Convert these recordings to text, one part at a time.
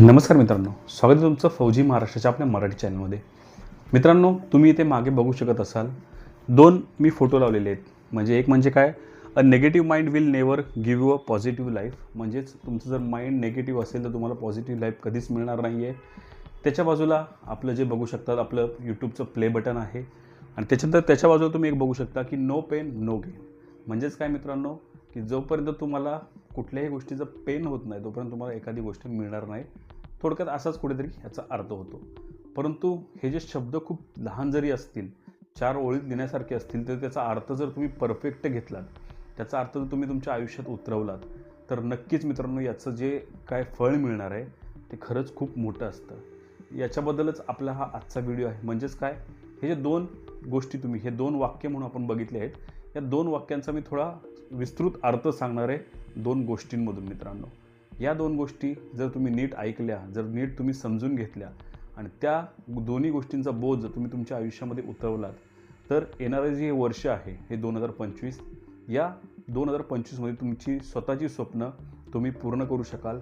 नमस्कार मित्रांनो स्वागत आहे तुमचं फौजी महाराष्ट्राच्या आपल्या मराठी चॅनलमध्ये. मित्रांनो तुम्ही इथे मागे बघू शकत असाल दोन मी फोटो लावलेले आहेत. म्हणजे एक म्हणजे काय a negative mind will never give you a positive life म्हणजेच तुमचं जर माइंड नेगेटिव्ह असेल तर तुम्हाला पॉझिटिव्ह लाईफ कधीच मिळणार नाही आहे त्याच्या बाजूला आपलं जे बघू शकतात आपलं यूट्यूबचं प्ले बटन आहे. आणि त्याच्यानंतर त्याच्या बाजूला तुम्ही एक बघू शकता की नो पेन नो गेन म्हणजेच काय मित्रांनो की जोपर्यंत तुम्हाला कुठल्याही गोष्टीचं पेन होत नाही तोपर्यंत तुम्हाला एखादी गोष्ट मिळणार नाही. थोडक्यात असाच कुठेतरी ह्याचा अर्थ होतो. परंतु हे जे शब्द खूप लहान जरी असतील चार ओळीत लिहिण्यासारखे असतील तर त्याचा अर्थ जर तुम्ही परफेक्ट घेतलात त्याचा अर्थ जर तुम्ही तुमच्या आयुष्यात उतरवलात तर नक्कीच मित्रांनो याचं जे काय फळ मिळणार आहे ते खरंच खूप मोठं असतं. याच्याबद्दलच आपला हा आजचा व्हिडिओ आहे. म्हणजेच काय? हे जे दोन गोष्टी तुम्ही हे दोन वाक्य म्हणून आपण बघितले आहेत या दोन वाक्यांचा मी थोडा विस्तृत अर्थ सांगणार आहे दोन गोष्टींमधून मित्रांनो. या दोन गोष्टी जर तुम्ही नीट ऐकल्या जर नीट तुम्ही समजून घेतल्या आणि त्या दोन्ही गोष्टींचा बोध जर तुम्ही तुमच्या आयुष्यामध्ये उतरवलात तर येणारं जे वर्ष आहे हे दोन हजार पंचवीस या दोन हजार पंचवीसमध्ये तुमची स्वतःची स्वप्न तुम्ही पूर्ण करू शकाल.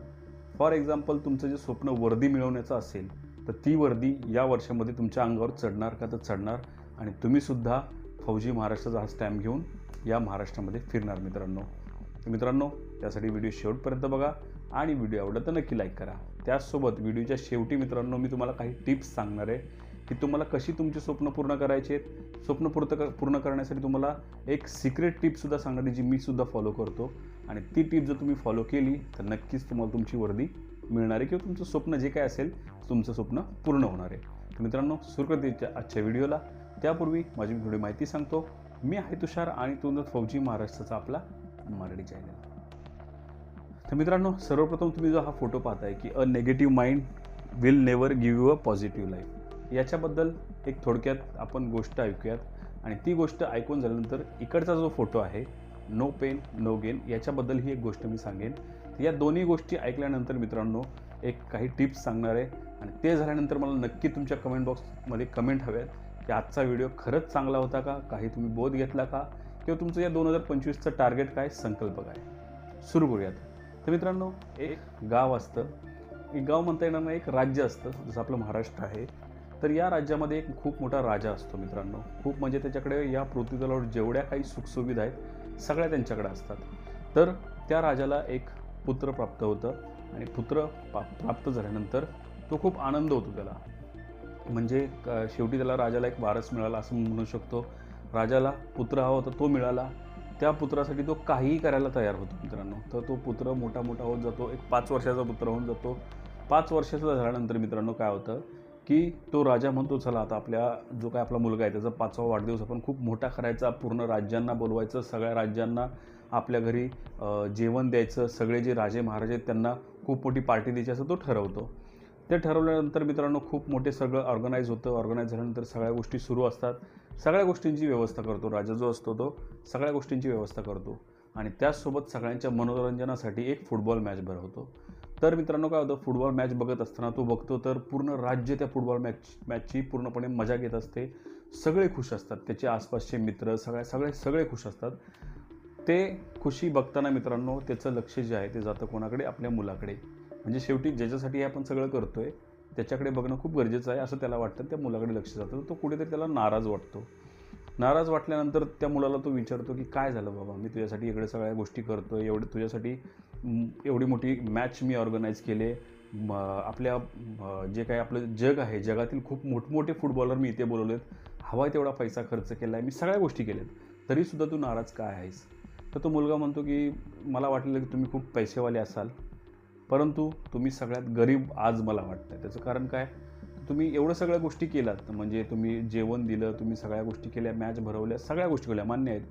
फॉर एक्झाम्पल तुमचं जे स्वप्न वर्दी मिळवण्याचं असेल तर ती वर्दी या वर्षामध्ये तुमच्या अंगावर चढणार का तर चढणार आणि तुम्हीसुद्धा फौजी महाराष्ट्राचा हा स्टॅम्प घेऊन या महाराष्ट्रामध्ये फिरणार मित्रांनो. मित्रांनो त्यासाठी व्हिडिओ शेवटपर्यंत बघा. आणि व्हिडिओ आवडला तर नक्की लाईक करा. त्याचसोबत व्हिडिओच्या शेवटी मित्रांनो मी तुम्हाला काही टिप्स सांगणार आहे की तुम्हाला कशी तुमची स्वप्न पूर्ण करायची आहेत. स्वप्न पूर्ण क पूर्ण करण्यासाठी तुम्हाला एक सिक्रेट टिपसुद्धा सांगणार आहे जी मी सुद्धा फॉलो करतो. आणि ती टिप जर तुम्ही फॉलो केली तर नक्कीच तुम्हाला तुमची वर्दी मिळणार आहे किंवा तुमचं स्वप्न जे काय असेल तुमचं स्वप्न पूर्ण होणार आहे. तर मित्रांनो सुरकृतीच्या आजच्या व्हिडिओला. त्यापूर्वी माझी थोडी माहिती सांगतो. मी आहे तुषार आणि तुंदत फौजी महाराष्ट्राचा आपला मराठी चॅनल तर मित्रांनो सर्वप्रथम तुम्ही जो हा फोटो पाहताय की a negative mind will never give you a positive life याच्याबद्दल एक थोडक्यात आपण गोष्ट ऐकूयात. आणि ती गोष्ट ऐकून झाल्यानंतर इकडचा जो फोटो आहे नो पेन नो गेन याच्याबद्दल ही एक गोष्ट मी सांगेन. या दोन्ही गोष्टी ऐकल्यानंतर मित्रांनो एक काही टिप्स सांगणार आहे. आणि ते झाल्यानंतर मला नक्की तुमच्या कमेंट बॉक्समध्ये कमेंट हव्यात की आजचा व्हिडिओ खरंच चांगला होता का? काही तुम्ही बोध घेतला का? किंवा तुमचं या दोन हजार पंचवीसचं टार्गेट काय? संकल्प काय? सुरू करूयात. तर मित्रांनो एक गाव असतं. एक गाव म्हणता येणार नाही एक राज्य असतं जसं आपलं महाराष्ट्र आहे. तर या राज्यामध्ये एक खूप मोठा राजा असतो मित्रांनो. खूप म्हणजे त्याच्याकडे या पृथ्वीतलावर जेवढ्या काही सुखसुविधा आहेत सगळ्या त्यांच्याकडे असतात. तर त्या राजाला एक पुत्र प्राप्त होतं आणि पुत्र पा प्राप्त झाल्यानंतर तो खूप आनंद होतो त्याला. म्हणजे शेवटी त्याला राजाला एक वारस मिळाला असं म्हणू शकतो. राजाला पुत्र हवा होता तो मिळाला. त्या पुत्रासाठी तो काहीही करायला तयार होतो मित्रांनो. तर तो पुत्र मोठा मोठा होत जातो. एक पाच वर्षाचा पुत्र होऊन जातो. पाच वर्षाचा झाल्यानंतर मित्रांनो काय होतं की तो राजा म्हणतो चला आता आपल्या जो काय आपला मुलगा आहे त्याचा पाचवा वाढदिवस आपण खूप मोठा करायचा पूर्ण राज्यांना बोलवायचं सगळ्या राज्यांना आपल्या घरी जेवण द्यायचं सगळे जे राजे महाराजे आहेत त्यांना खूप मोठी पार्टी द्यायची असं तो ठरवतो. ते ठरवल्यानंतर मित्रांनो खूप मोठे सगळं ऑर्गनाईज होतं. ऑर्गनाईज झाल्यानंतर सगळ्या गोष्टी सुरू असतात. सगळ्या गोष्टींची व्यवस्था करतो. राजा जो असतो तो सगळ्या गोष्टींची व्यवस्था करतो. आणि त्याचसोबत सगळ्यांच्या मनोरंजनासाठी एक फुटबॉल मॅच भरवतो. तर मित्रांनो काय होतं? फुटबॉल मॅच बघत असताना तो बघतो तर पूर्ण राज्य त्या फुटबॉल मॅच मॅचची पूर्णपणे मजा घेत असते. सगळे खुश असतात. त्याचे आसपासचे मित्र सगळ्या सगळे सगळे खुश असतात. ते खुशी बघताना मित्रांनो त्याचं लक्ष जे आहे ते जातं कोणाकडे? आपल्या मुलाकडे. म्हणजे शेवटी ज्याच्यासाठी हे आपण सगळं करतो आहे त्याच्याकडे बघणं खूप गरजेचं आहे असं त्याला वाटतं. त्या मुलाकडे लक्ष जातं. तो कुठेतरी त्याला नाराज वाटतो. नाराज वाटल्यानंतर त्या मुलाला तो विचारतो की काय झालं बाबा? मी तुझ्यासाठी इकडे सगळ्या गोष्टी करतो एवढे तुझ्यासाठी एवढी मोठी मॅच मी ऑर्गनाईज केले. म, आपल्या जे काही आपलं जग आहे जगातील खूप मोठमोठे फुटबॉलर मी इथे बोलवलेत. हवा तेवढा पैसा खर्च केला आहे मी सगळ्या गोष्टी केल्यात. तरीसुद्धा तू नाराज काय आहेस? तर तो मुलगा म्हणतो की मला वाटलेलं की तुम्ही खूप पैसेवाले असाल. परंतु तुम्ही सगळ्यात गरीब आज मला वाटतं त्याचं कारण काय? तुम्ही एवढं सगळ्या गोष्टी केलात म्हणजे तुम्ही जेवण दिलं तुम्ही सगळ्या गोष्टी केल्या मॅच भरवल्या सगळ्या गोष्टी केल्या मान्य आहेत.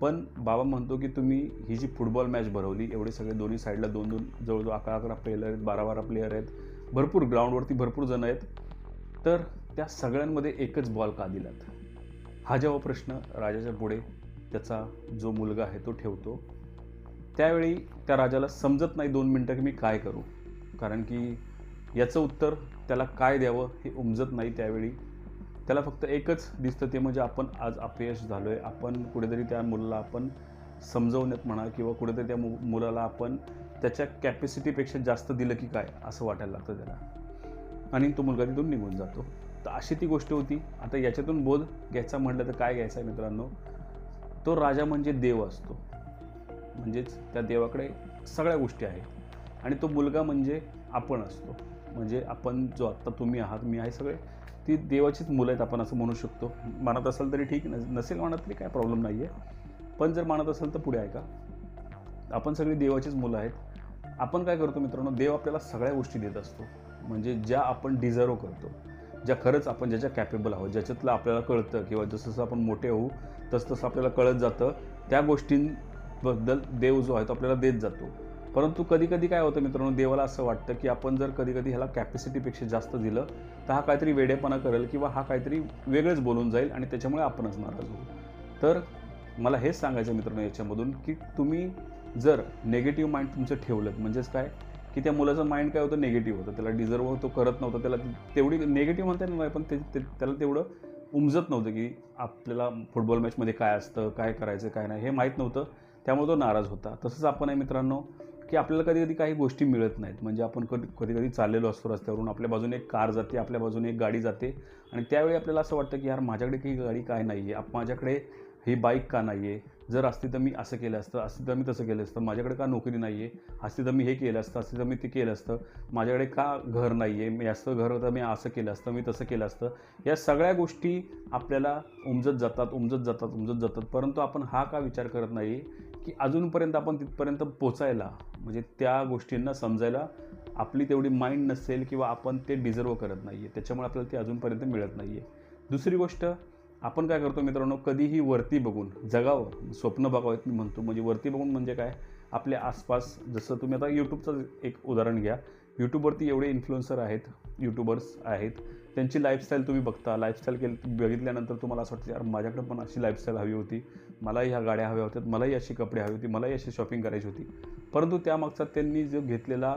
पण बाबा म्हणतो की तुम्ही ही जी फुटबॉल मॅच भरवली एवढे सगळे दोन्ही साईडला दोन दोन जवळजवळ अकरा अकरा प्लेयर आहेत बारा बारा प्लेयर आहेत भरपूर ग्राउंडवरती भरपूर जण आहेत तर त्या सगळ्यांमध्ये एकच बॉल का दिलात? हा जेव्हा प्रश्न राजाच्या पुढे त्याचा जो मुलगा आहे तो ठेवतो त्यावेळी त्या राजाला समजत नाही दोन मिनटं की मी काय करू. कारण की याचं उत्तर त्याला काय द्यावं हे उमजत नाही त्यावेळी. त्याला फक्त एकच दिसतं ते म्हणजे आपण आज अपयश झालो आहे आपण कुठेतरी त्या मुलाला आपण समजवण्यात म्हणा किंवा कुठेतरी त्या मु मुलाला आपण त्याच्या कॅपॅसिटीपेक्षा जास्त दिलं की काय असं वाटायला लागतं त्याला. आणि तो मुलगा तिथून निघून जातो. तर अशी ती गोष्ट होती. आता याच्यातून बोध घ्यायचा म्हटलं तर काय घ्यायचं आहे मित्रांनो? तो राजा म्हणजे देव असतो. म्हणजेच त्या देवाकडे सगळ्या गोष्टी आहेत. आणि तो मुलगा म्हणजे आपण असतो. म्हणजे आपण जो आत्ता तुम्ही आहात मी आहे सगळे ती देवाचीच मुलं आहेत आपण असं म्हणू शकतो. मानत असाल तरी ठीक नस- नसेल मानत तरी काय प्रॉब्लेम नाही आहे पण जर मानत असाल तर पुढे ऐका. आपण सगळी देवाचीच मुलं आहेत. आपण काय करतो मित्रांनो देव आपल्याला सगळ्या गोष्टी देत असतो. म्हणजे ज्या आपण डिझर्व करतो. ज्या खरंच आपण ज्याच्या कॅपेबल आहोत ज्याच्यातलं आपल्याला कळतं किंवा जसं जसं आपण मोठे होऊ तसं तसं आपल्याला कळत जातं त्या गोष्टीं बद्दल देव जो आहे तो आपल्याला देत जातो. परंतु कधी कधी काय होतं मित्रांनो देवाला असं वाटतं की आपण जर कधी कधी ह्याला कॅपॅसिटीपेक्षा जास्त दिलं तर हा काहीतरी वेडेपणा करेल किंवा हा काहीतरी वेगळंच बोलून जाईल आणि त्याच्यामुळे आपणच नाराज होऊ. तर मला हेच सांगायचं मित्रांनो याच्यामधून की तुम्ही जर नेगेटिव्ह माइंड तुमचं ठेवलं म्हणजेच काय? की त्या मुलाचं माइंड काय होतं? नेगेटिव्ह होतं. त्याला डिझर्व तो करत नव्हता. त्याला तेवढी नेगेटिव्ह म्हणता येणार नाही पण ते- त्याला तेवढं उमजत नव्हतं की आपल्याला फुटबॉल मॅचमध्ये काय असतं काय करायचं काय नाही हे माहीत नव्हतं. त्यामुळे तो नाराज होता. तसंच आपण आहे मित्रांनो की आपल्याला कधी कधी काही गोष्टी मिळत नाहीत. म्हणजे आपण कधी कधी कधी चाललेलो असतो रस्त्यावरून आपल्या बाजूने एक कार जाते आपल्या बाजूने एक गाडी जाते आणि त्यावेळी आपल्याला असं वाटतं की यार माझ्याकडे काही गाडी काय नाही आहे आप माझ्याकडे ही बाईक का नाही आहे जर असती तर मी असं केलं असतं असती तर मी तसं केलं असतं. माझ्याकडे का नोकरी नाही आहे असती तर मी हे केलं असतं असती तर मी ते केलं असतं. माझ्याकडे का घर नाही आहे मी असं घर होतं मी असं केलं असतं मी तसं केलं असतं. या सगळ्या गोष्टी आपल्याला उमजत जातात उमजत जातात उमजत जातात. परंतु आपण हा का विचार करत नाही की अजूनपर्यंत आपण तिथपर्यंत पोचायला म्हणजे त्या गोष्टींना समजायला आपली तेवढी माइंड नसेल किंवा आपण ते डिझर्व करत नाही आहे त्याच्यामुळे आपल्याला ते अजूनपर्यंत मिळत नाही आहे दुसरी गोष्ट आपण काय करतो मित्रांनो कधीही वरती बघून जगावं स्वप्न बघावेत मी म्हणतो. म्हणजे वरती बघून म्हणजे काय? आपल्या आसपास जसं तुम्ही आता यूट्यूबचं एक उदाहरण घ्या. यूट्यूबवरती एवढे इन्फ्लुएन्सर आहेत यूट्यूबर्स आहेत. त्यांची लाईफस्टाईल तुम्ही बघता. लाईफस्टाईल केली बघितल्यानंतर तुम्हाला असं वाटतं यार माझ्याकडे पण अशी लाईफस्टाईल हवी होती. मलाही ह्या गाड्या हव्या होत्या. मलाही अशी कपडे हवी होती. मलाही अशी शॉपिंग करायची होती. परंतु त्यामागचा त्यांनी जो घेतलेला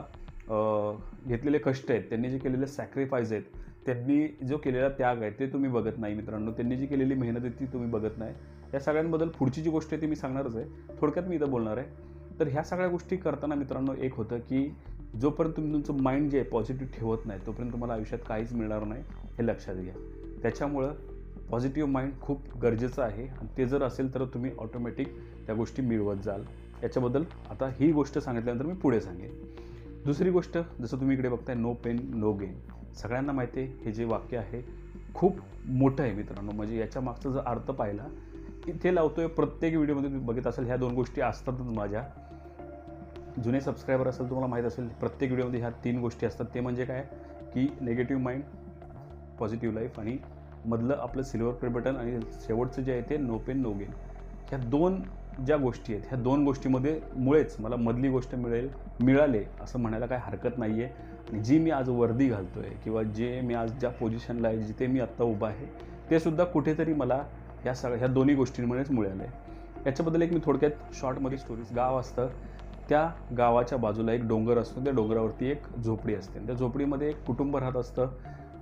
घेतलेले कष्ट आहेत त्यांनी जे केलेले सॅक्रिफाईस आहेत त्यांनी जो केलेला त्याग आहे ते तुम्ही बघत नाही मित्रांनो. त्यांनी जी केलेली मेहनत आहे ती तुम्ही बघत नाही. या सगळ्यांबद्दल पुढची जी गोष्ट आहे ती मी सांगणारच आहे. थोडक्यात मी इथं बोलणार आहे. तर ह्या सगळ्या गोष्टी करताना मित्रांनो एक होतं की जोपर्यंत तुम्ही तुमचं माइंड जे आहे पॉझिटिव्ह ठेवत नाही तोपर्यंत तुम्हाला आयुष्यात काहीच मिळणार नाही हे लक्षात घ्या. त्याच्यामुळं पॉझिटिव्ह माइंड खूप गरजेचं आहे आणि ते जर असेल तर तुम्ही ऑटोमॅटिक त्या गोष्टी मिळवत जाल. याच्याबद्दल आता ही गोष्ट सांगितल्यानंतर मी पुढे सांगेन. दुसरी गोष्ट जसं तुम्ही इकडे बघताय नो पेन नो गेन सगळ्यांना माहिती आहे हे जे वाक्य आहे खूप मोठं आहे मित्रांनो. म्हणजे याच्या मागचा जर अर्थ पाहिला इथे लावतोय प्रत्येक व्हिडिओमध्ये तुम्ही बघत असाल ह्या दोन गोष्टी असतातच माझ्या. जुने सबस्क्रायबर असेल तुम्हाला माहीत असेल प्रत्येक व्हिडिओमध्ये ह्या तीन गोष्टी असतात. ते म्हणजे काय? की नेगेटिव्ह माइंड पॉझिटिव्ह लाईफ आणि मधलं आपलं सिल्वर प्ले बटन आणि शेवटचं जे आहे ते नो पेन नो गेन ह्या दोन ज्या गोष्टी आहेत ह्या दोन गोष्टीमध्ये मुळेच मला मधली गोष्ट मिळेल मिळाले असं म्हणायला काही हरकत नाही आहे आणि जी मी आज वर्दी घालतो आहे किंवा जे मी आज ज्या पोझिशनला आहे जिथे मी आत्ता उभा आहे ते सुद्धा कुठेतरी मला ह्या सगळ्या ह्या दोन्ही गोष्टींमुळेच मिळालं आहे याच्याबद्दल एक मी थोडक्यात शॉर्टमध्ये स्टोरीज गाव असतं. त्या गावाच्या बाजूला एक डोंगर असतो त्या डोंगरावरती एक झोपडी असते. आणि त्या झोपडीमध्ये एक कुटुंब राहत असतं.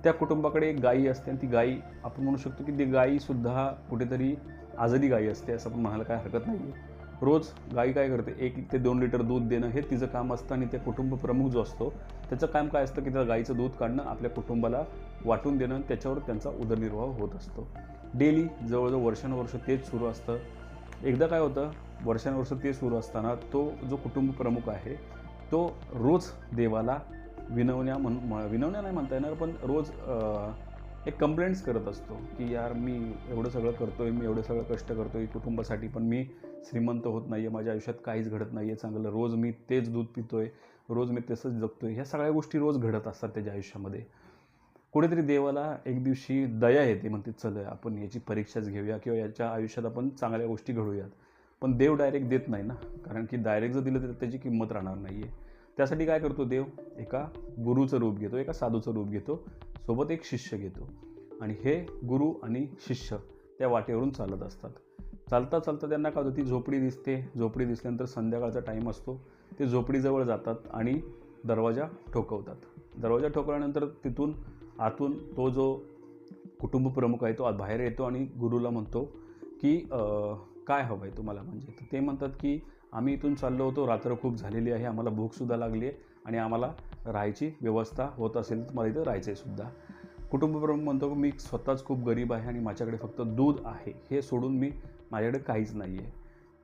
त्या कुटुंबाकडे एक गाई असते आणि ती गायी आपण म्हणू शकतो की ती गायीसुद्धा कुठेतरी आजारी गाई असते असं आपण म्हणायला काय हरकत नाही रोज गाई काय करते? एक ते दोन लिटर दूध देणं हे तिचं काम असतं आणि त्या कुटुंब प्रमुख जो असतो त्याचं काम काय असतं की त्या गाईचं दूध काढणं आपल्या कुटुंबाला वाटून देणं आणि त्याच्यावर त्यांचा उदरनिर्वाह होत असतो. डेली जवळजवळ वर्षानुवर्ष तेच सुरू असतं. एकदा काय होतं वर्षानुवर्ष ते सुरू असताना तो जो कुटुंब प्रमुख आहे तो रोज देवाला विनवण्या म्हण म- विनवण्या नाही म्हणता येणार पण रोज एक कंप्लेंट्स करत असतो की यार मी एवढं सगळं करतोय मी एवढं सगळं कष्ट करतोय कुटुंबासाठी पण मी श्रीमंत होत नाही आहे माझ्या आयुष्यात काहीच घडत नाही आहे चांगलं रोज मी तेच दूध पितोय रोज मी तसंच जगतोय ह्या सगळ्या गोष्टी रोज घडत असतात त्याच्या आयुष्यामध्ये. कुठेतरी देवाला एक दिवशी दया येते म्हणते चल आपण याची परीक्षाच घेऊया किंवा याच्या आयुष्यात आपण चांगल्या गोष्टी घडूयात. पण देव डायरेक्ट देत नाही ना. कारण की डायरेक्ट जर दिलं तर त्याची किंमत राहणार नाही आहे त्यासाठी काय करतो देव? एका गुरुचं रूप घेतो एका साधूचं रूप घेतो सोबत एक शिष्य घेतो. आणि हे गुरु आणि शिष्य त्या वाटेवरून चालत असतात. चालता चालता त्यांना काय होतं? ती झोपडी दिसते. झोपडी दिसल्यानंतर संध्याकाळचा टाईम असतो. ते झोपडीजवळ जातात आणि दरवाजा ठोकवतात. दरवाजा ठोकवल्यानंतर तिथून आतून तो जो कुटुंब प्रमुख आहे तो आत बाहेर येतो आणि गुरुला म्हणतो की काय हवं आहे तुम्हाला? म्हणजे तर ते म्हणतात की आम्ही इथून चाललो होतो रात्र खूप झालेली आहे आम्हाला भूकसुद्धा लागली आहे आणि आम्हाला राहायची व्यवस्था होत असेल तर मला इथं राहायचं आहे सुद्धा कुटुंबप्रमुख म्हणतो की मी स्वतःच खूप गरीब आहे आणि माझ्याकडे फक्त दूध आहे हे सोडून मी माझ्याकडे काहीच नाही आहे.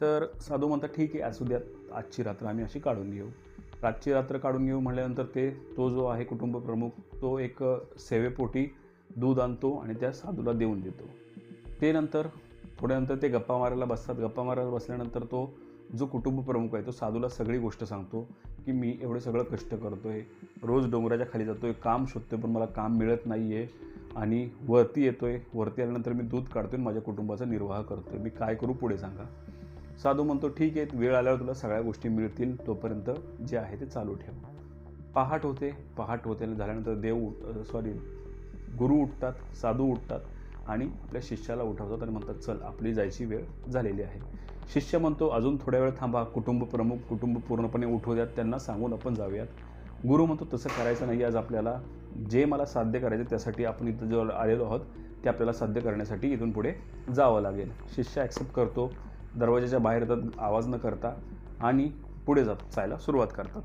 तर साधू म्हणतात ठीक आहे असू द्या आजची रात्र आम्ही अशी काढून घेऊ. रातची रात्र काढून घेऊ म्हटल्यानंतर ते तो जो आहे कुटुंबप्रमुख तो एक सेवेपोटी दूध आणतो आणि त्या साधूला देऊन देतो. ते नंतर थोड्यानंतर ते गप्पा मारायला बसतात. गप्पा मारायला बसल्यानंतर तो जो कुटुंब प्रमुख आहे तो साधूला सगळी गोष्ट सांगतो की मी एवढं सगळं कष्ट करतो आहे रोज डोंगराच्या खाली जातो आहे काम शोधतो आहे पण मला काम मिळत नाही आहे आणि वरती येतो आहे वरती आल्यानंतर मी दूध काढतो आहे माझ्या कुटुंबाचा निर्वाह करतो आहे मी काय करू पुढे सांगा. साधू म्हणतो ठीक आहे वेळ आल्यावर तुला सगळ्या गोष्टी मिळतील. तोपर्यंत जे आहे ते चालू ठेव. पहाट होते. पहाट होते आणि झाल्यानंतर देव उठ सॉरी गुरु उठतात. साधू उठतात. आणि आपल्या शिष्याला उठवतात आणि म्हणतात चल आपली जायची वेळ झालेली आहे. शिष्य म्हणतो अजून थोड्या वेळ थांबा. कुटुंब प्रमुख कुटुंब पूर्णपणे उठवू द्यात त्यांना सांगून आपण जाऊयात. गुरु म्हणतो तसं करायचं नाही. आज आपल्याला जे मला साध्य करायचं त्यासाठी आपण इथं जो आलेलो आहोत ते आपल्याला साध्य करण्यासाठी इथून पुढे जावं लागेल. शिष्य ॲक्सेप्ट करतो. दरवाजाच्या बाहेर येतात आवाज न करता आणि पुढे जात जायला सुरुवात करतात.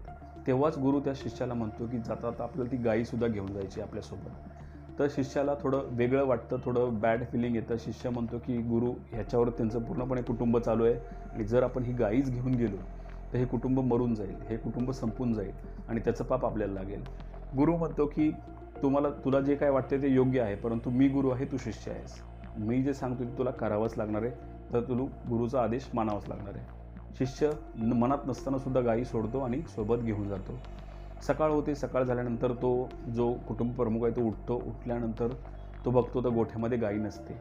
तेव्हाच गुरु त्या शिष्याला म्हणतो की जाता जाता आपल्याला ती गायीसुद्धा घेऊन जायची आपल्यासोबत. तर शिष्याला थोडं वेगळं वाटतं थोडं बॅड फिलिंग येतं. शिष्य म्हणतो की गुरु ह्याच्यावर त्यांचं पूर्णपणे कुटुंब चालू आहे आणि जर आपण ही गाईच घेऊन गेलो तर हे कुटुंब मरून जाईल हे कुटुंब संपून जाईल आणि त्याचं पाप आपल्याला लागेल. गुरु म्हणतो की तुम्हाला तुला जे काय वाटते ते योग्य आहे परंतु मी गुरु आहे तू शिष्य आहेस. मी जे सांगतो ते तुला करावंच लागणार आहे तर तुला गुरुचा आदेश मानावाच लागणार आहे. शिष्य मनात नसताना सुद्धा गायी सोडतो आणि सोबत घेऊन जातो. सकाळ होते सकाळ झाल्यानंतर तो जो कुटुंब प्रमुख आहे तो उठतो उठल्यानंतर तो बघतो तर गोठ्यामध्ये गाई नसते.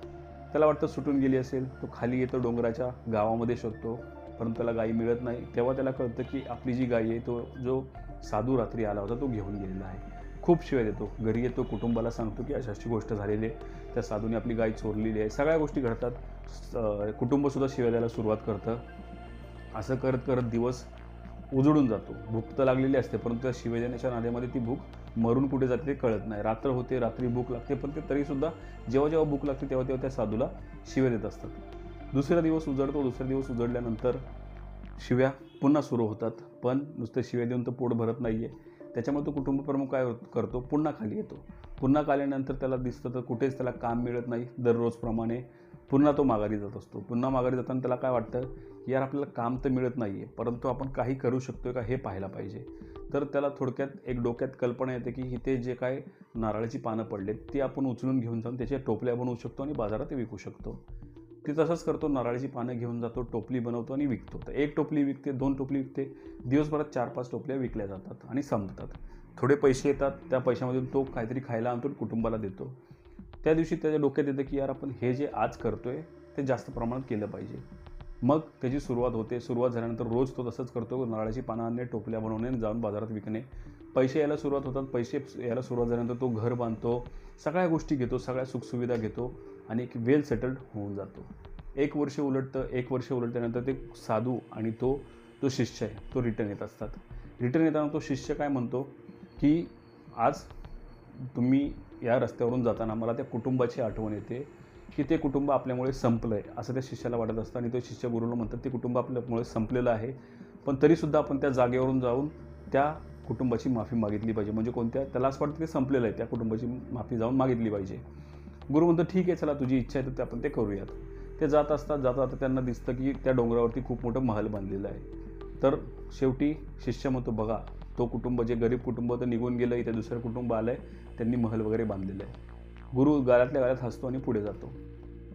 त्याला वाटतं सुटून गेली असेल तो खाली येतो डोंगराच्या गावामध्ये शोधतो परंतु त्याला गाई मिळत नाही. तेव्हा त्याला कळतं की आपली जी गायी आहे तो जो साधू रात्री आला होता तो घेऊन गेलेला आहे. खूप शिवाय देतो. घरी येतो कुटुंबाला सांगतो की अशी अशी गोष्ट झालेली आहे. त्या साधूने आपली गाय चोरलेली आहे. सगळ्या गोष्टी घडतात. स- कुटुंबसुद्धा शिवाय द्यायला सुरुवात करतं. असं करत करत दिवस उजळून जातो. भूक तर लागलेली असते परंतु त्या शिवेदेण्याच्या नाद्यामध्ये ती भूक मरून कुठे जाते ते कळत नाही. रात्र होते रात्री भूक लागते पण ते तरीसुद्धा जेव्हा जेव्हा भूक लागते तेव्हा तेव्हा त्या साधूला शिव्या देत असतात. दुसरा दिवस उजळतो दुसरा दिवस उजळल्यानंतर शिव्या पुन्हा सुरू होतात पण नुसतं शिव्या देऊन तर पोट भरत नाही आहे त्याच्यामुळे तो कुटुंबप्रमुख काय करतो? पुन्हा खाली येतो. पुन्हा खाल्यानंतर त्याला दिसतं तर कुठेच त्याला काम मिळत नाही. दररोजप्रमाणे पुन्हा तो माघारी जात असतो. पुन्हा माघारी जाताना त्याला काय वाटतं? की यार आपल्याला काम तर मिळत नाही आहे परंतु आपण काही करू शकतो का हे पाहायला पाहिजे. तर त्याला थोडक्यात एक डोक्यात कल्पना येते की इथे जे काय नारळाची पानं पडलेत ती आपण उचलून घेऊन जाऊन त्याच्या टोपल्या बनवू शकतो आणि बाजारात ते विकू शकतो. ते तसंच करतो नारळाची पानं घेऊन जातो टोपली बनवतो आणि विकतो. तर एक टोपली विकते दोन टोपली विकते दिवसभरात चार पाच टोपल्या विकल्या जातात आणि संपतात. थोडे पैसे येतात त्या पैशामधून तो काहीतरी खायला आणतो कुटुंबाला देतो. त्या दिवशी त्याच्या डोक्यात येतं की यार आपण हे जे आज करतोय ते जास्त प्रमाणात केलं पाहिजे. मग त्याची सुरुवात होते. सुरुवात झाल्यानंतर रोज तो तसंच करतो. नारळाची पानं आणणे टोपल्या बनवणे जाऊन बाजारात विकणे. पैसे यायला सुरुवात होतात. पैसे यायला सुरुवात झाल्यानंतर तो घर बांधतो. सगळ्या गोष्टी घेतो. सगळ्या सुखसुविधा घेतो आणि एक वेल सेटल्ड होऊन जातो. एक वर्ष उलटतं. एक वर्ष उलटल्यानंतर ते साधू आणि तो जो शिष्य आहे. तो रिटर्न येत असतात. रिटर्न येताना तो शिष्य काय म्हणतो की आज तुम्ही या रस्त्यावरून जाताना मला त्या कुटुंबाची आठवण येते की ते कुटुंब आपल्यामुळे संपलं आहे असं त्या शिष्याला वाटत असतं. आणि तो शिष्य गुरुला म्हणतात ते कुटुंब आपल्यामुळे संपलेलं आहे पण तरीसुद्धा आपण त्या जागेवरून जाऊन त्या कुटुंबाची माफी मागितली पाहिजे. म्हणजे कोणत्या? त्याला असं वाटतं ते संपलेलं आहे त्या कुटुंबाची माफी जाऊन मागितली पाहिजे. गुरु म्हणतो ठीक आहे चला तुझी इच्छा आहे तर ते आपण ते करूयात. ते जात असतात जाता जाता त्यांना दिसतं की त्या डोंगरावरती खूप मोठं महल बांधलेलं आहे. तर शेवटी शिष्य म्हणतो बघा तो कुटुंब जे गरीब कुटुंब होतं निघून गेलं इथे दुसरं कुटुंब आलं आहे त्यांनी महल वगैरे बांधलेलं आहे. गुरु गाळ्यातल्या गाळ्यात हसतो आणि पुढे जातो.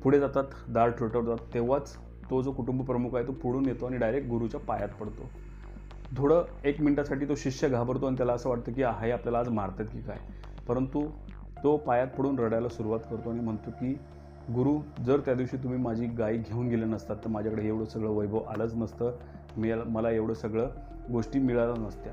पुढे जातात दार ठोठवतात तेव्हाच तो जो कुटुंब प्रमुख आहे तो पुढून येतो आणि डायरेक्ट गुरुच्या पायात पडतो. थोडं एक मिनटासाठी तो शिष्य घाबरतो आणि त्याला असं वाटतं की आहे आपल्याला आज मारतात की काय? परंतु तो पायात पडून रडायला सुरुवात करतो आणि म्हणतो की गुरु जर त्या दिवशी तुम्ही माझी गाई घेऊन गेले नसतात तर माझ्याकडे एवढं सगळं वैभव आलंच नसतं. मी मला एवढं सगळं गोष्टी मिळाल्या नसत्या.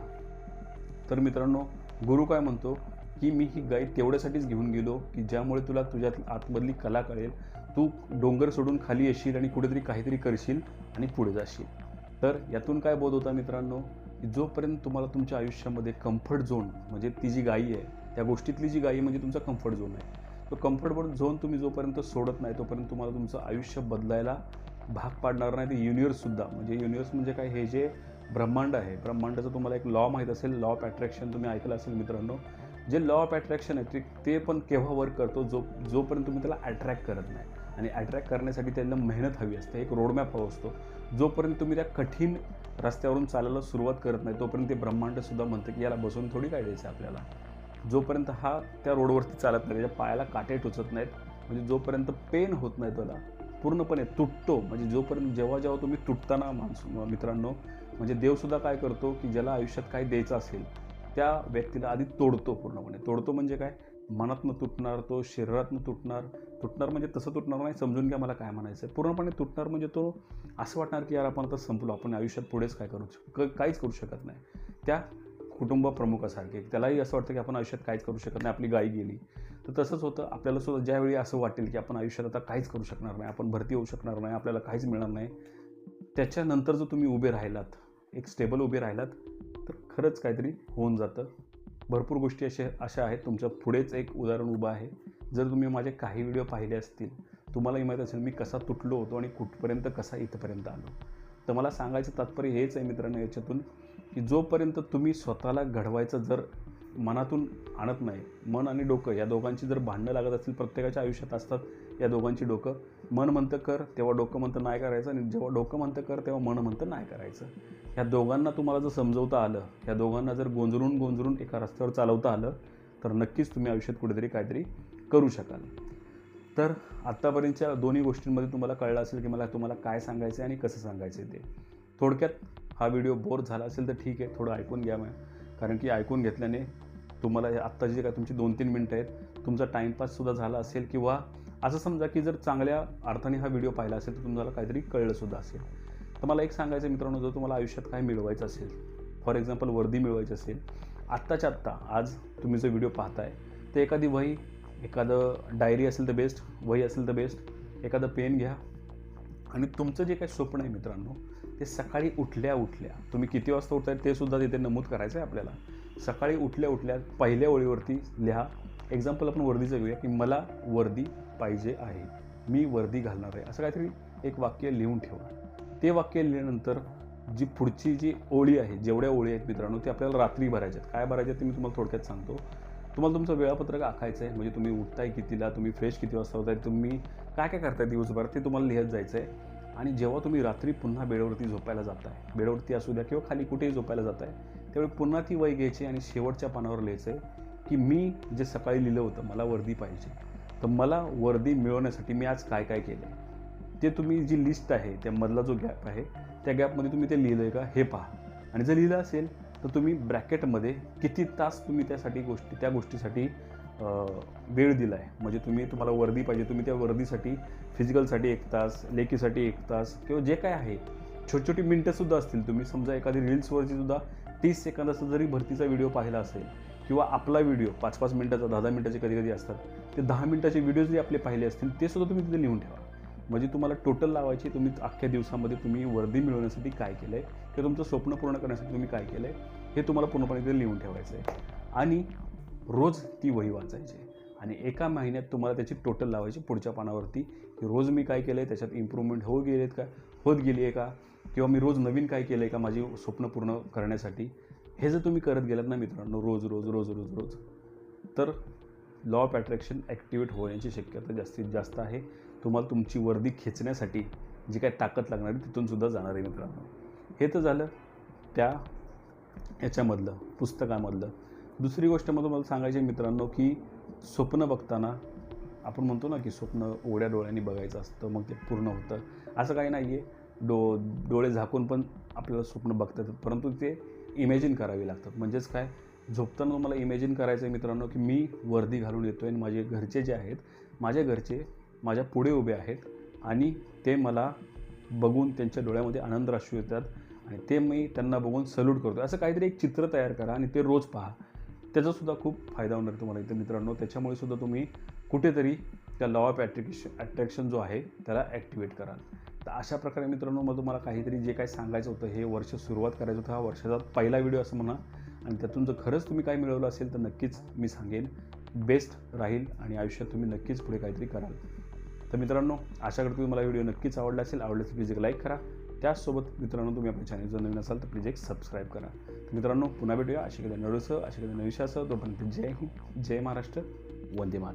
तर मित्रांनो गुरु काय म्हणतो की मी ही गाय तेवढ्यासाठीच घेऊन गेलो की ज्यामुळे तुला तुझ्यात आतमधली कला कळेल. तू डोंगर सोडून खाली येशील आणि कुठेतरी काहीतरी करशील आणि पुढे जाशील. तर यातून काय बोध होता मित्रांनो? की जोपर्यंत तुम्हाला तुमच्या आयुष्यामध्ये कम्फर्ट झोन म्हणजे ती जी गायी आहे त्या गोष्टीतली जी गायी म्हणजे तुमचा कम्फर्ट झोन आहे. तो कम्फर्ट झोन तुम्ही जोपर्यंत सोडत नाही तोपर्यंत तुम्हाला तुमचं आयुष्य बदलायला भाग पाडणार नाही. ते युनिवर्ससुद्धा म्हणजे युनिवर्स म्हणजे काय? हे जे ब्रह्मांड आहे. ब्रह्मांडाचं तुम्हाला एक लॉ माहीत असेल लॉ ऑफ अट्रॅक्शन तुम्ही ऐकलं असेल मित्रांनो. जे लॉ ऑफ अट्रॅक्शन आहे ते ते पण केव्हा वर्क करतो? जो जोपर्यंत तुम्ही त्याला अट्रॅक्ट करत नाही. आणि अट्रॅक्ट करण्यासाठी त्यांना मेहनत हवी असते. एक रोडमॅप हवा असतो. जोपर्यंत तुम्ही त्या कठीण रस्त्यावरून चालायला सुरुवात करत नाही तोपर्यंत ते ब्रह्मांडसुद्धा म्हणतं की याला बसून थोडी काय द्यायचं आपल्याला? जोपर्यंत हा त्या रोडवरती चालत नाही त्याच्या पायाला काटे टोचत नाहीत म्हणजे जोपर्यंत पेन होत नाही त्याला पूर्णपणे तुटतो. म्हणजे जोपर्यंत जेव्हा जेव्हा तुम्ही तुटताना माणूस मित्रांनो म्हणजे देवसुद्धा काय करतो की ज्याला आयुष्यात काय द्यायचं असेल त्या व्यक्तीला आधी तोडतो पूर्णपणे. तोडतो म्हणजे काय? मनातनं तुटणार तो शरीरातनं तुटणार. तुटणार म्हणजे तसं तुटणार नाही समजून घ्या मला काय म्हणायचं आहे पूर्णपणे तुटणार म्हणजे तो असं वाटणार की यार आपण आता संपलो आपण आयुष्यात पुढेच काय करू शक? काहीच करू शकत नाही. त्या कुटुंब प्रमुखासारखे त्यालाही असं वाटतं की आपण आयुष्यात काहीच करू शकत नाही आपली गाई गेली. तर तसंच होतं. आपल्याला सुद्धा ज्यावेळी असं वाटेल की आपण आयुष्यात आता काहीच करू शकणार नाही आपण भरती होऊ शकणार नाही आपल्याला काहीच मिळणार नाही त्याच्यानंतर जर तुम्ही उभे राहिलात एक स्टेबल उभे राहिलात तर खरंच काहीतरी होऊन जातं. भरपूर गोष्टी अशा अशा आहेत. तुमच्या पुढेच एक उदाहरण उभं आहे. जर तुम्ही माझे काही व्हिडिओ पाहिले असतील तुम्हालाही माहीत असेल मी कसा तुटलो होतो आणि कुठपर्यंत कसा इथपर्यंत आलो. तर मला सांगायचं तात्पर्य हेच आहे मित्रांनो याच्यातून की जोपर्यंत तुम्ही स्वतःला घडवायचं जर मनातून आणत नाही. मन आणि डोकं या दोघांची जर भांडणं लागत असतील प्रत्येकाच्या आयुष्यात असतात या दोघांची डोकं. मन म्हणतं कर तेव्हा डोकं म्हणतं नाही करायचं आणि जेव्हा डोकं म्हणतं कर तेव्हा मन म्हणतं नाही करायचं. ह्या दोघांना तुम्हाला जर समजवता आलं ह्या दोघांना जर गोंजरून गोंजरून एका रस्त्यावर चालवता आलं तर नक्कीच तुम्ही आयुष्यात कुठेतरी काहीतरी करू शकाल. तर आत्तापर्यंतच्या दोन्ही गोष्टींमध्ये तुम्हाला कळलं असेल की मला तुम्हाला काय सांगायचं आहे आणि कसं सांगायचं आहे ते. थोडक्यात हा व्हिडिओ बोर झाला असेल तर ठीक आहे थोडं ऐकून घ्या मग कारण की ऐकून घेतल्याने तुम्हाला हे आत्ताची जे काय तुमची दोन तीन मिनटं आहेत तुमचा टाईमपाससुद्धा झाला असेल किंवा असं समजा की जर चांगल्या अर्थाने हा व्हिडिओ पाहिला असेल तर तुम्हाला काहीतरी कळलंसुद्धा असेल. तर मला एक सांगायचं मित्रांनो जर तुम्हाला आयुष्यात काय मिळवायचं असेल फॉर एक्झाम्पल वर्दी मिळवायची असेल आत्ताच्या आत्ता आज तुम्ही जो व्हिडिओ पाहताय ते एखादी वही एखादं डायरी असेल तर बेस्ट वही असेल तर बेस्ट एखादं पेन घ्या. आणि तुमचं जे काही स्वप्न आहे मित्रांनो ते सकाळी उठल्या उठल्या तुम्ही किती वाजता उठताय ते सुद्धा तिथे नमूद करायचं आहे आपल्याला. सकाळी उठल्या उठल्या पहिल्या ओळीवरती लिहा. एक्झाम्पल आपण वर्दीचं घेऊया की मला वर्दी पाहिजे आहे. मी वर्दी घालणार आहे. असं काहीतरी एक वाक्य लिहून ठेवा. ते वाक्य लिहिल्यानंतर जी पुढची जी ओळी आहे जेवढ्या ओळी आहेत मित्रांनो ते आपल्याला रात्री भरायच्या आहेत. काय भरायच्या ते मी तुम्हाला थोडक्यात सांगतो. तुम्हाला तुमचं वेळापत्रक आखायचं आहे म्हणजे तुम्ही उठताय कितीला तुम्ही फ्रेश किती वाजता होताय तुम्ही काय काय करताय दिवसभर ते तुम्हाला लिहत जायचं आहे आणि जेव्हा तुम्ही रात्री पुन्हा बेडवरती झोपायला जाताय बेडवरती असू द्या किंवा खाली कुठेही झोपायला जाताय त्यावेळी पुन्हा ती वय घ्यायची आणि शेवटच्या पानावर लिहायचं आहे की मी जे सकाळी लिहिलं होतं मला वर्दी पाहिजे. तर मला वर्दी मिळवण्यासाठी मी आज काय काय केलं आहे ते तुम्ही जी लिस्ट आहे त्यामधला जो गॅप आहे त्या गॅपमध्ये तुम्ही ते लिहिलं आहे का? हे पहा. आणि जर लिहिलं असेल तर तुम्ही ब्रॅकेटमध्ये किती तास तुम्ही त्यासाठी गोष्टी त्या गोष्टीसाठी वेळ दिला आहे म्हणजे तुम्ही तुम्हाला वर्दी पाहिजे तुम्ही त्या वर्दीसाठी फिजिकलसाठी एक तास लेखीसाठी एक तास किंवा जे काय आहे छोटी छोटी मिनटंसुद्धा असतील. तुम्ही समजा एखादी रील्सवरची सुद्धा तीस सेकंदाचा जरी भरतीचा व्हिडिओ पाहिला असेल किंवा आपला व्हिडिओ पाच पाच मिनटाचा दहा दहा मिनटाचे कधी कधी असतात ते दहा मिनटाचे व्हिडिओ जरी आपले पाहिले असतील ते सुद्धा तुम्ही तिथे लिहून ठेवा. म्हणजे तुम्हाला टोटल लावायची तुम्ही अख्ख्या दिवसामध्ये तुम्ही वर्दी मिळवण्यासाठी काय केलं आहे किंवा तुमचं स्वप्न पूर्ण करण्यासाठी तुम्ही काय केलं आहे हे तुम्हाला पूर्णपणे तिथे लिहून ठेवायचं आहे आणि रोज ती वही वाचायची. आणि एका महिन्यात तुम्हाला त्याची टोटल लावायची पुढच्या पानावरती. की रोज मी काय केलं आहे त्याच्यात इम्प्रूव्हमेंट होत गेलेत का? होत गेली आहे का? किंवा मी रोज नवीन काय केलं आहे का माझी स्वप्न पूर्ण करण्यासाठी हे जर तुम्ही करत गेलात ना मित्रांनो रोज रोज रोज रोज रोज तर लॉ ऑफ अट्रॅक्शन ॲक्टिवेट होण्याची शक्यता जास्तीत जास्त आहे. तुम्हाला तुमची वर्दी खेचण्यासाठी जी काय ताकद लागणार आहे तिथूनसुद्धा जाणार आहे मित्रांनो. हे तर झालं त्या याच्यामधलं पुस्तकामधलं. दुसरी गोष्ट मग तुम्हाला सांगायची मित्रांनो की स्वप्न बघताना आपण म्हणतो ना की स्वप्न ओढ्या डोळ्यांनी बघायचं असतं मग ते पूर्ण होतं. असं काही नाही आहे डो डोळे झाकून पण आपल्याला स्वप्न बघता येतात परंतु ते इमॅजिन करावी लागतात. म्हणजेच काय? झोपताना मला इमॅजिन करायचं आहे मित्रांनो की मी वर्दी घालून येतो आहे आणि माझे घरचे जे आहेत माझ्या घरचे माझ्या पुढे उभे आहेत आणि ते मला बघून त्यांच्या डोळ्यामध्ये आनंद राशू येतात आणि ते मी त्यांना बघून सल्यूट करतो असं काहीतरी एक चित्र तयार करा आणि ते रोज पहा. त्याचासुद्धा खूप फायदा होणार तुम्हाला इथे मित्रांनो. त्याच्यामुळे सुद्धा तुम्ही कुठेतरी त्या लॉ ऑफ ॲट्रॅक्शन ॲट्रॅक्शन जो आहे त्याला ॲक्टिवेट कराल. तर अशा प्रकारे मित्रांनो मग तुम्हाला काहीतरी जे काही सांगायचं होतं हे वर्ष सुरुवात करायचं होतं. हा वर्षाचा पहिला व्हिडिओ असं म्हणा. आणि त्यातून जर खरंच तुम्ही काय मिळवलं असेल तर नक्कीच मी सांगेन. बेस्ट राहील आणि आयुष्यात तुम्ही नक्कीच पुढे काहीतरी कराल. तर मित्रांनो आशा करतो तुम्हाला मला व्हिडिओ नक्कीच आवडला असेल आवडला असेल प्लीज एक लाईक करा. त्याचसोबत मित्रांनो तुम्ही आपल्या चॅनल जर नवीन असाल तर प्लीज एक सबस्क्राईब करा. तर मित्रांनो पुन्हा भेटूया. अशा कधी नडूसह अशा कधी नविशासह तोपर्यंत जय हिंद जय महाराष्ट्र वंदे मात